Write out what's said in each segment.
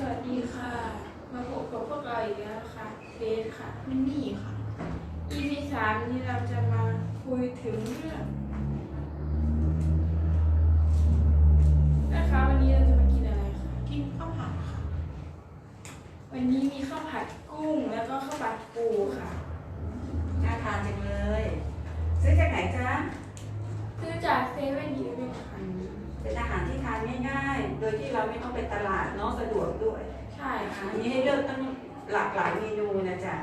สวัสดีค่ะ มาพบกับพวกเราอีกแล้วนะคะเบสค่ะมินนี่ค่ะ EP สามนี้เราจะมาคุยถึงเรื่องนะคะวันนี้เราจะมากินอะไรคะกินข้าวผัดค่ะ วันนี้มีข้าวผัดกุ้งแล้วก็ข้าวผัดปูค่ะ น่าทานจังเลย ซื้อจากไหนจ๊ะ ซื้อจากเซเว่นดีเวนค่ะ อืมเป็นอาหารที่ทานง่า ยๆโดยที่เราไม่ต้องไปตลาดเนาะสะดวกด้วย ใช่ค่ะอันนี้ให้เลือกตั้งหลากหลายเมนูนะจ๊ะ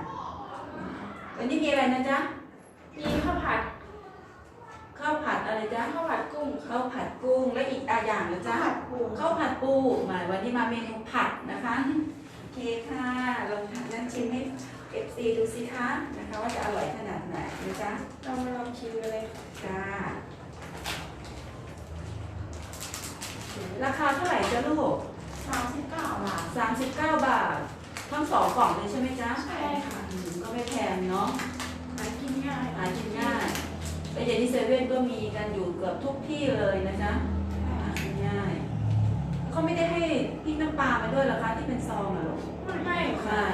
วันนี้มีอะไรนะจ๊ะมีข้าวผัดข้าวผัดอะไรจ๊ะข้าวผัดกุ้งค่ะข้าวผัดกุ้งและอีกอาอย่างนะจ๊ะข้าวผัดปูข้าวผัดปูมาวันนี้มาเมนูผัดนะคะโอเคค่ะลองทานนั่นชิมให้เอฟซีดูสิคะนะคะ ว่าจะอร่อยขนาดไหนนะจ๊ะเรามาลองชิมกันเลยค่ะจ้า ราคาเท่าไหร่จ๊ะลูก สามสิบเก้าบาท39 บาท ทั้งสองกล่องเลยใช่ไหมจ๊ะใช่ค่ะอืมก็ไม่แพงเนาะ หากินง่ายหากินง่ายไปเดี๋ยวที่เซเว่นก็มีกันอยู่เกือบทุกที่เลยนะจ๊ะหากินง่ายเขาไม่ได้ให้พริกน้ำปลามาด้วยเหรอคะที่เป็นซองอะลูก ไม่ค่ะ ใช่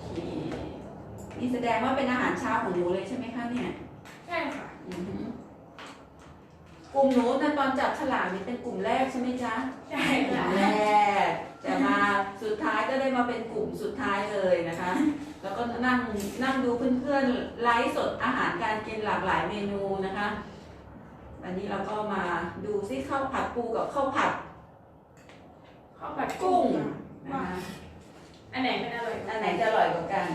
โอเคนี่แสดงว่าเป็นอาหารเช้าของหนูเลยใช่ไหมคะเนี่ยใช่ค่ะ อือหือ กลุ่มหนูนะตอนจับฉลากนี่เป็นกลุ่มแรกใช่ไหมจ๊ะใช่กลุ่ค่ะมแรกแต่มาสุดท้ายก็ได้มาเป็นกลุ่มสุดท้ายเลยนะคะ แล้วก็นั่งนั่งดูเพื่อนๆไลฟ์สดอาหารการกินหลากหลายเมนูนะคะวันนี้เราก็มาดูซิข้าวผัดปูกับข้าวผัดข้าวผัดกุ้งนะคะอันไหนเป็นอร่อยกว่าอันไหนจะอร่อยกว่ากัน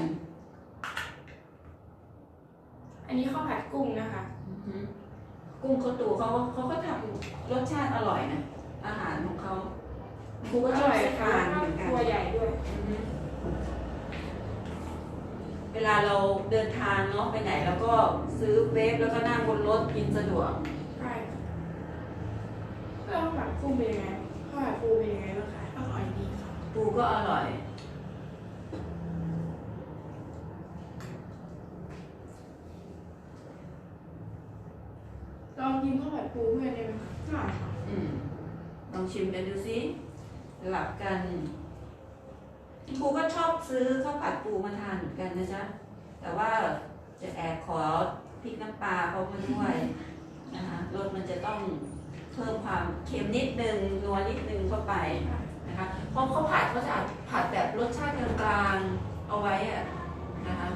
อันนี้ข้าวผัดกุ้งนะคะ อือหือ กุ้งเขาตูเขาเขาก็ทำรสชาติอร่อยนะ อาหารของเขาครูก็อชอบร่อยทานเหมือนกันตัวใหญ่ด้วย เวลาเราเดินทางเนาะไปไหนแล้วก็ซื้อเวฟแล้วก็นั่งบนรถกินสะดวกใช่ค่ะแล้วข้าวผัดกุ้งเป็นยังไงข้าวผัดปูเป็นยังไงบ้างคะอร่อยดีค่ะปูก็อร่อย ลองกินข้าวผัด ปูเพื่อนได้ไหมคะได้ค่ะอืมลองชิมกันดูสิหลับกันปูก็ชอบซื้อข้าวผัดปูมาทานเหมือนกันนะจ๊ะแต่ว่าจะแอบขอพริกน้ำปลาเขามาด้วยนะคะรสมันจะต้องเพิ่มความเค็มนิดนึงนัวนิดนึงเข้าไปนะคะเพราะเขาผัดเขาจะผัดแบบรสชาติกลางๆเอาไว้อะนะคะ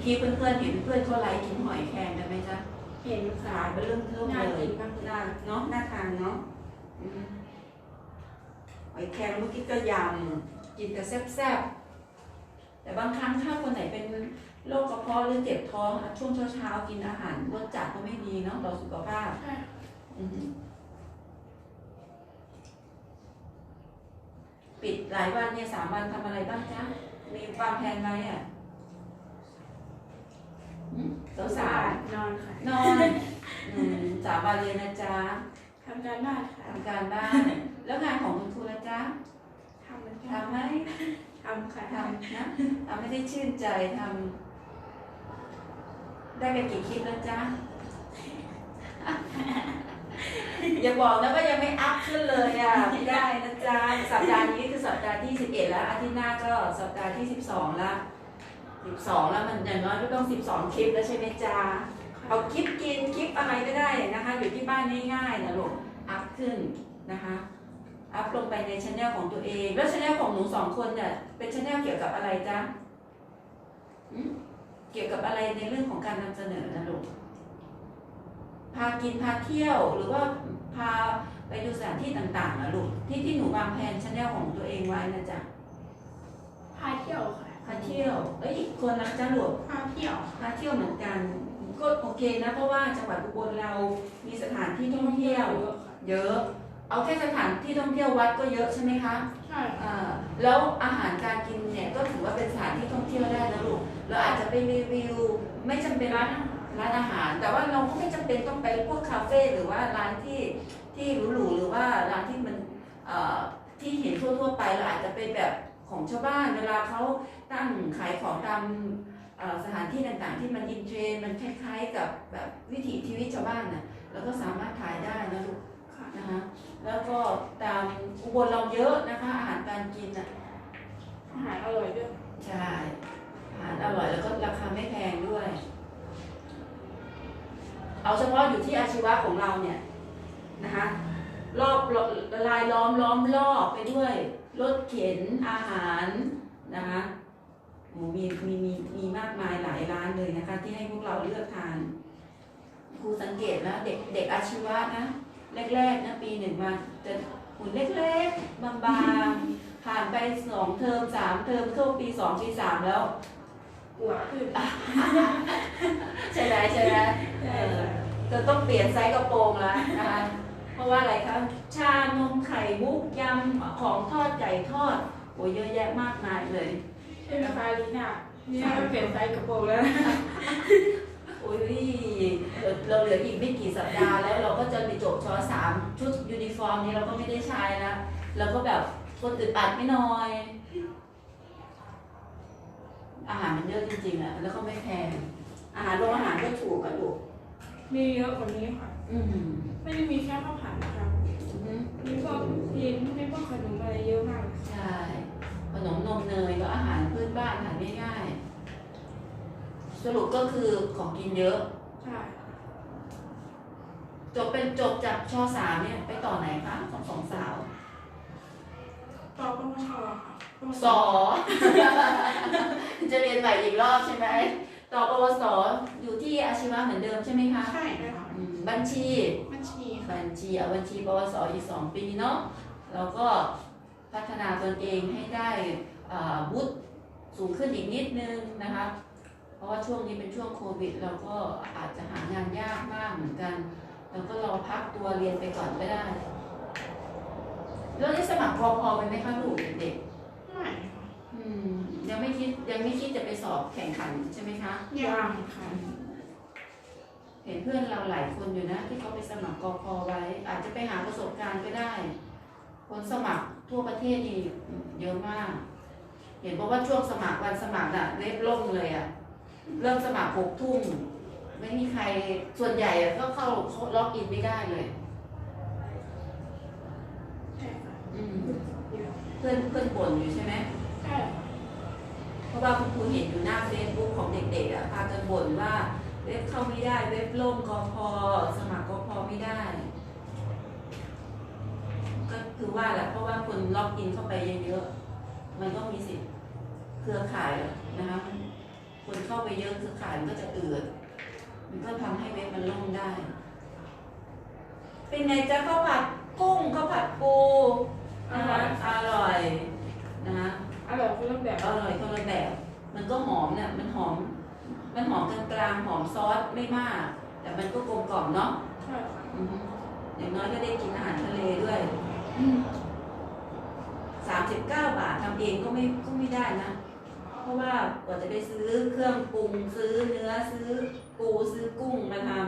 เมื่อกี้เพื่อนๆเห็นเพื่อนเขาไลฟ์กินหอยแครงกันไหมจ๊ะเห็นสาค่ะยเป็นเรื่องเท่าน่าเลกิยนมากเลยน่าเนาะน่าทานเนาะอืมหอยแครงเมื่อกี้ก็ยำกินแต่แซ่บๆแต่บางครั้งถ้าคนไหนเป็นโรคกระเพาะหรือเจ็บท้องอะช่วงเช้าๆกินอาหารรสจัดก็ไม่ดีเนาะต่อสุขภาพใช่อือฮึปิดหลายวันเนี่ยสามวันทำอะไรบ้างจ๊ะมีวางแผนไว้อะ สาวสาวนอนค่ะๆนอนอืมสามวันเลยนะจ๊ะทำการบ้านค่ะทำการบ้าน แล้วงานของคุณครูละจ๊ะทำเหมือนกันทำไหมทำค่ะทำนะทำไม่ได้ชื่นใจทำได้ไปกี่คลิปแล้วจ๊ะอย่าบอกนะว่ายังไม่อัพขึ้นเลยอะไม่ได้นะจ๊ะสัปดาห์นี้คือสัปดาห์ที่ 11 แล้วอาทิตย์หน้าก็สัปดาห์ที่ 12 แล้ว 12แล้วมันอย่างน้อยก็ต้อง12คลิปแล้วใช่ไหมจ๊ะเอาคลิปกินคลิปอะไรก็ได้นะคะ อยู่ที่บ้านง่ายๆนะลูกอัพขึ้นนะคะอัพลงไปในช anel ของตัวเอง แล้วช anel ของหนูสองคนเนี่ยเป็นช anel เกี่ยวกับอะไรจ๊ะเกี่ยวกับอะไรในเรื่องของการนำเสนอนะลูกพากินพาเที่ยวหรือว่าพาไปดูสถานที่ต่างๆนะลูกที่ที่หนูวางแผนช anel ของตัวเองไว้นะจ๊ะพาเที่ยวค่ะาเที่ยว เอ้ยอีกคนนะจ๊ะลูกพาเที่ยวพาเที่ยวเหมือนกัน ก็โอเคนะเพราะว่าจังหวัดอุบลเรามีสถานที่ท่องเที่ยวเยอะค่ะเยอะ เอาแค่สถานที่ท่องเที่ยววัดก็เยอะใช่ไหมคะ ใช่อ่าแล้วอาหารการกินเนี่ยก็ถือว่าเป็นสถานที่ท่องเที่ยวได้นะลูก เราอาจจะไปรีวิวไม่จำเป็นร้านร้านอาหาร แต่ว่าเราก็ไม่จำเป็นต้องไปพวกคาเฟ่หรือว่าร้านที่ที่หรูๆหรือว่าร้านที่มันเอ่อที่เห็นทั่วๆไปเราอาจจะเป็นแบบ ของชาวบ้านเวลาเขาตั้งขายของตามเอ่อสถานที่ต่างๆ ที่มันอินเทรนด์มันคล้ายๆกับแบบวิถีชีวิตชาวบ้านน่ะเราก็สามารถถ่ายได้นะลูกค่ะนะคะแล้วบนเราเยอะนะคะ อาหารการกินอะอาหารอร่อยด้วยใช่อาหารอร่อยแล้วก็ราคาไม่แพงด้วย เอาเฉพาะอยู่ที่อาชีวะของเราเนี่ยนะคะรอบลายล้อมล้อมรอบไปด้วย รถเข็นอาหารนะคะโอ้มีมีมีมีมากมายหลายร้านเลยนะคะ ที่ให้พวกเราเลือกทานครูสังเกตนะเด็กเด็กอาชีวะนะแรกๆนะปีหนึ่งมาจะหุ่นเล็กๆ บางๆ ผ่านไปสองเทอมสามเทอมเข้าปีสองปีสามแล้วอวขึ้นใช่ไหมใช่ไหมเออจะต้องเปลี่ยนไซส์กระโปรงแล้วนะคะ ราะว่าอะไรคะชานมไข่มุกยำของทอดไก่ทอดโอ้ยเยอะแยะมากมายเลยใช่ไหมคะลีน่าลีน่าเปลี่ยนไซส์กระโปรงแล้วโอ้ยเราเหลืออีกไม่กี่สัปดาห์แล้วเราก็จะไปจบชสามชุดยูนิฟอร์มนี้เราก็ไม่ได้ใช้แล้วเราก็แบบคนอึดอัดไม่น้อย อาหารมันเยอะจริงๆอะแล้วก็ไม่แพงอาหารโรงอาหารก็ถูกกระดูกมีเยอะกว่านี้ค่ะ อืมไม่ได้มีแค่ข้าวผัดนะคะอือฮึมีพวกยินมีพวกขนมอะไรเยอะมากเลยใช่ ขนมนมเนยแล้วอาหารพื้นบ้านอาหารง่ายๆสรุปก็คือของกินเยอะ ใช่จบเป็นจบจากชสามเนี่ยไปต่อไหนคะของสองสาวต่อปวชค่ะสอ จะเรียนใหม่อีกรอบใช่ไหมต่อปวสอยู่ที่อาชีวะเหมือนเดิมใช่ไหมคะ ใช่เลยค่ะอืม บัญชี บัญชีค่ะบัญชีเอาบัญชีปวสอีกสองปีเนาะแล้วก็พัฒนาตนเองให้ได้อ่าวุฒิสูงขึ้นอีกนิดนึงนะคะ เพราะว่าช่วงนี้เป็นช่วงโควิด เราก็อาจจะหางานยากมากเหมือนกันเราก็รอพักตัวเรียนไปก่อนก็ได้แล้วได้สมัครกพไปไหมคะลูกเด็กไม่ค่ะๆอืมยังไม่คิดยังไม่คิดจะไปสอบแข่งขันใช่ไหมคะยังค่ะเห็นเพื่อนเราหลายคนอยู่นะ ที่เขาไปสมัครกพไว้ อาจจะไปหาประสบการณ์ก็ได้ คนสมัครทั่วประเทศนี่เยอะมาก เห็นบอกว่าช่วงสมัครวันสมัครน่ะเว็บล่มเลยอะเริ่มสมัครหกทุ่มไม่มีใครส่วนใหญ่อะก็เข้าเขาล็อกอินไม่ได้เลยใช่ค่ะอืมเพื่อนเพื่อนบ่นอยู่ใช่ไหมใช่เพราะว่าคุณครูเห็นอยู่หน้าเฟซบุ๊กของเด็กๆอะพากันบ่นว่าเว็บเข้าไม่ได้ เว็บล่มกพสมัครกพไม่ได้ ก็คือว่าแหละเพราะว่าคนล็อกอินเข้าไปเยอะๆ มันก็มีสิทธิ์เครือข่ายนะคะคนเข้าไปเยอะเครือข่ายมันก็จะอืดมันก็ทำให้เว็บมันล่มได้ เป็นไงจ๊ะข้าวผัดกุ้งข้าวผัดปูนะคะอร่อยนะคะอร่อยคนละแบบอร่อยคนละแบบ มันก็หอมเนี่ยมันหอม มันหอมกลางๆหอมซอสไม่มาก แต่มันก็กลมกล่อมเนาะใช่ค่ะอือฮึอย่างน้อยก็ได้กินอาหารทะเลด้วยสามสิบเก้าบาททำเองก็ไม่ก็ไม่ได้นะ เพราะว่ากว่าจะไปซื้อเครื่องปรุงซื้อเนื้อซื้อปูซื้อกุ้งมาทำ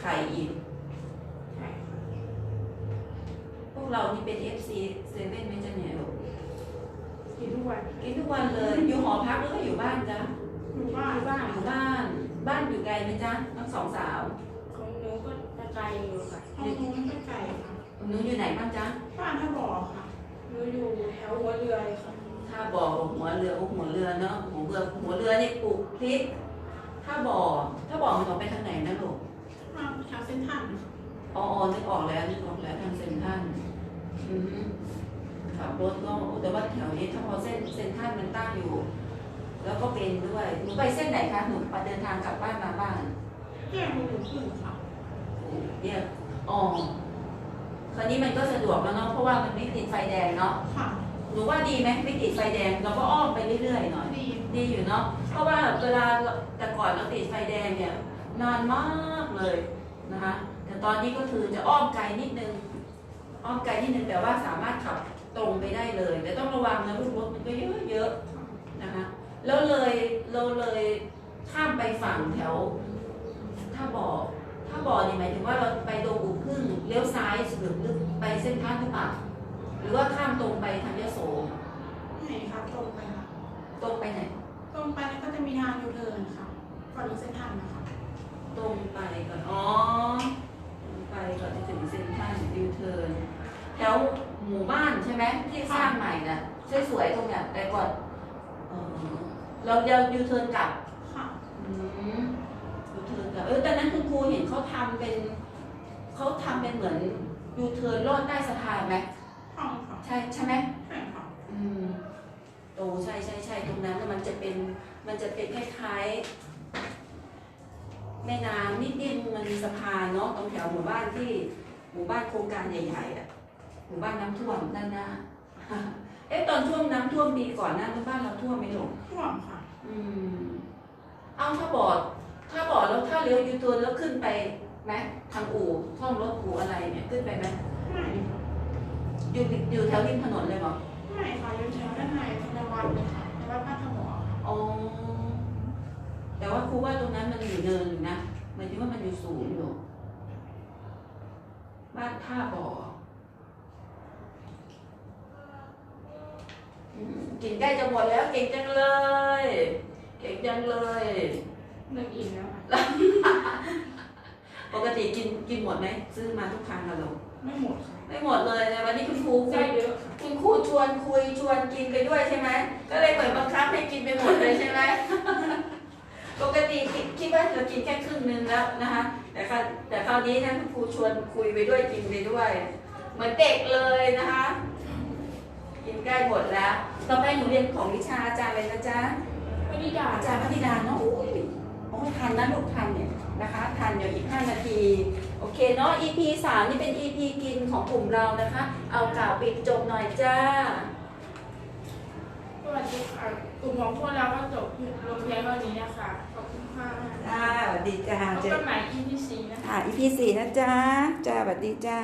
ไข่อีกใช่พวกเรานี่เป็น FC เซเว่นไหมจ๊ะเนี่ยลูก กินทุกวันกินทุกวันเลย อยู่หอพักหรือว่าอยู่บ้านจ๊ะอยู่บ้านบ้านอยู่บ้าน บ้านอยู่ไกลไหมจ๊ะทั้งสองสาวของหนูก็จะไกลอยู่ค่ะห้องนู้นไม่ไกลค่ะหนูอยู่ไหนบ้างจ๊ะบ้านท่าบ่อค่ะหนูอยู่แถวหัวเรือเลยค่ะถ้าบ่อหัวเรือโอ้หัวเรือเนาะหัวเรือหัวเรือนี่ปลูกพริกถ้าบ่อถ้าบ่อมันออกไปทางไหนนะลูกมาทางเส้นทางค่ะอ๋อนึกออกแล้วนึกออกแล้วทางเซ็นทรัลอืม ขับรถก็แต่ว่าแถวนี้ถ้าพอเส้นเซ็นทรัลมันตั้งอยู่ แล้วก็เป็นด้วยหนูไปเส้นไหนคะหนูไปเดินทางกลับบ้านมาบ้านแยกมือถือขึ้นค่ะเนี่ยอ๋อคราวนี้มันก็สะดวกแล้วเนาะเพราะว่ามันไม่ติดไฟแดงเนาะค่ะหนูว่าดีไหมไม่ติดไฟแดงเราก็อ้อมไปเรื่อยๆหน่อยดีดีอยู่เนาะเพราะว่าเวลาแต่ก่อนเราติดไฟแดงเนี่ยนานมากเลยนะคะแต่ตอนนี้ก็คือจะอ้อมไกลนิดนึงอ้อมไกลนิดนึงแต่ว่าสามารถขับ ตรงไปได้เลย แต่ต้องระวังนะลูกรถมันก็เยอะเยอะๆนะคะแล้วเลยเราเลยข้ามไปฝั่งแถวท่าบ่อท่าบ่อนี่หมายถึงว่าเราไปตรงอู่พึ่งเลี้ยวซ้ายหรือหรือไปเส้นทางหรือเปล่าหรือว่าข้ามตรงไปทางยโสไหนคะตรงไปค่ะตรงไปไหน ตรงไปแล้วก็จะมีทางยูเทิร์นค่ะก่อนถึงเส้นทางนะคะตรงไปก่อนอ๋อตรงไปก่อนจะถึงเซ็นทรัลยูเทิร์น ที่สร้างใหม่น่ะสวยๆตรงเนี้ยแต่ก่อนเออเราเรายูเทิร์นกลับค่ะอืมยูเทิร์นกลับเออตอนนั้นคุณครูเห็นเขาทำเป็นเขาทำเป็นเหมือนยูเทิร์นลอดใต้สะพานไหมห้องค่ะใช่ใช่ไหมใช่ค่ะอืมโอ้ใช่ใช่ใช่ตรงนั้นน่ะมันจะเป็นมันจะเป็นคล้ายๆแม่น้ำนิดๆมันมีสะพานเนาะตรงแถวหมู่บ้านที่หมู่บ้านโครงการใหญ่ๆอะ หมู่บ้านน้ำท่วมด้านหน้า เอ๊ะตอนช่วงน้ำท่วมปีก่อนหน้านั้นบ้านเราท่วมไหมหลงท่วมค่ะ อืม เอาถ้าบอด ถ้าบอดแล้วถ้าเลี้ยวยูทูนแล้วขึ้นไปไหมทางอู่ท่อมรถอู่อะไรเนี่ยขึ้นไปไหมไม่ค่ะอยู่อยู่แถวริมถนนเลยเหรอไม่ค่ะอยู่แถวด้านในในวัดเลยค่ะในวัดพระธรรมค่ะอ๋อแต่ว่าครูว่าตรงนั้นมันอยู่เนินอยู่นะหมายถึงว่ามันอยู่สูงอยู่บ้านท่าบ่ออืม กินใกล้จะหมดแล้วเก่งจังเลย เก่งจังเลยหนึ่งอิ่มแล้วค่ะปกติกินกินหมดไหมซื้อมาทุกครั้งกันลงไม่หมดค่ะไม่หมดเลยแต่วันนี้คุณครูได้เยอะค่ะคุณครูชวนคุยชวนกินไปด้วยใช่ไหมก็เลยเหมือนบังคับให้กินไปหมดเลยใช่ไหม ปกติคิดคิดว่าเรากินแค่ครึ่งนึงแล้วนะคะ แต่คราวแต่คราวนี้นะคุณครูชวนคุยไปด้วยกินไปด้วย เหมือนเด็กเลยนะคะ กินใกล้หมดแล้ว ต่อไปหนูเรียนของวิชาอาจารย์เลยนะจ๊ะไม่ได้ด่าอาจารย์พัฒดาเนาะอุ้ยโอ้ยทันนะลูกทันเนี่ยนะคะ ทันเดี๋ยวอีก 5 นาที โอเคเนาะ EP 3 นี่เป็น EP กินของกลุ่มเรานะคะ เอากล่าวปิดจบหน่อยจ้า สวัสดีค่ะ กลุ่มของพวกเราก็จบลงเพียงเท่านี้นะคะ ขอบคุณค่ะจ้าสวัสดีจ้าพบกันใหม่ EP 4นะคะ อ่า EP 4นะจ้าจ้าสวัสดีจ้า